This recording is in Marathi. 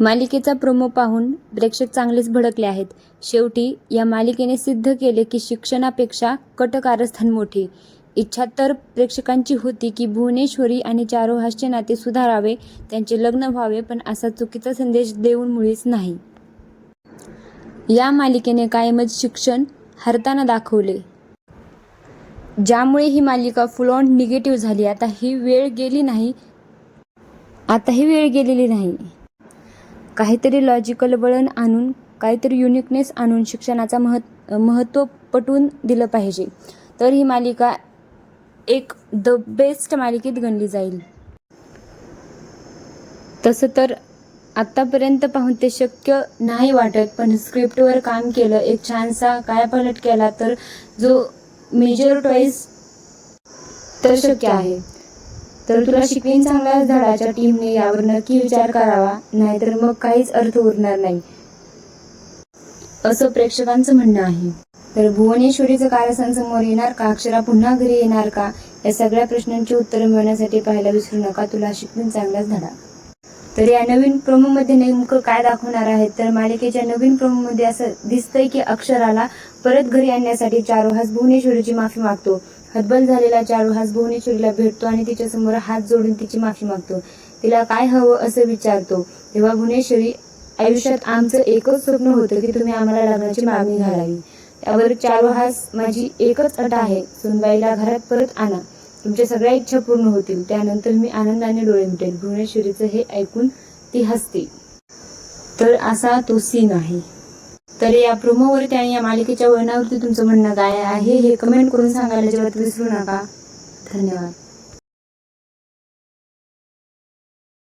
मालिकेचा प्रोमो पाहून प्रेक्षक चांगलेच भडकले आहेत. शेवटी या मालिकेने सिद्ध केले की शिक्षणापेक्षा कटकारस्थान मोठे. इच्छा तर प्रेक्षकांची होती की भुवनेश्वरी आणि चारो हास्य नाते सुधारावे त्यांचे लग्न व्हावे पण असा चुकीचा संदेश देऊन मुळीच नाही. या मालिकेने कायमच शिक्षण हरताना दाखवले. ज्यामुळे ही मालिका फुल ऑन निगेटिव्ह झाली. आता ही वेळ गेली नाही. आता ही वेळ गेलेली नाही. काहीतरी लॉजिकल वळण आणून काहीतरी युनिकनेस आणून शिक्षणाचा महत् महत्त्व पटवून दिलं पाहिजे. तर ही मालिका एक द बेस्ट मालिकेत गणली जाईल. तसं तर आत्तापर्यंत पाहून ते शक्य नाही वाटत पण स्क्रिप्टवर काम केलं एक छानसा कायापालट केला तर जो मेजर टॉईस तर शक्य आहे. तर तुला शिकवीन चांगल्या झाडाच्या टीमने यावर नक्की विचार करावा नाहीतर मग काहीच अर्थ उरणार नाही. असं प्रेक्षकांचं म्हणणं आहे. तर भुवनेश्वरीचं कारस्थान समोर येणार का? अक्षरा पुन्हा घरी येणार का? या सगळ्या प्रश्नांची उत्तरं मिळवण्यासाठी पाहायला विसरू नका तुला शिकवून चांगलाच धडा तर या नवीन प्रोमोमध्ये नेमकं काय दाखवणार आहेत? तर मालिकेच्या नवीन प्रोमोमध्ये असं दिसतंय की अक्षराला परत घरी आणण्यासाठी चारोहास भुवनेश्वरीची माफी मागतो. हतबल झालेला चारुहास भुवनेश्वरीला भेटतो आणि तिच्यासमोर हात जोडून तिची माफी मागतो. तिला काय हवं असं विचारतो. तेव्हा भुवनेश्वरी आयुष्यात आमचं एकच स्वप्न होतं की तुम्ही आम्हाला लग्नाची मागणी घालावी. त्यावर चारुहास माझी एकच अट आहे. सुनबाईला घरात परत आणा. तुमच्या सगळ्या इच्छा पूर्ण होतील. त्यानंतर मी आनंदाने डोळे मिटेल भुवनेश्वरीचं हे ऐकून ती हसते. तर असा तो सीन आहे. तर या प्रोमोवरती आणि या मालिकेच्या वळणावरती तुमचं म्हणणं काय आहे हे कमेंट करून सांगायला जेव्हा विसरू नका. धन्यवाद.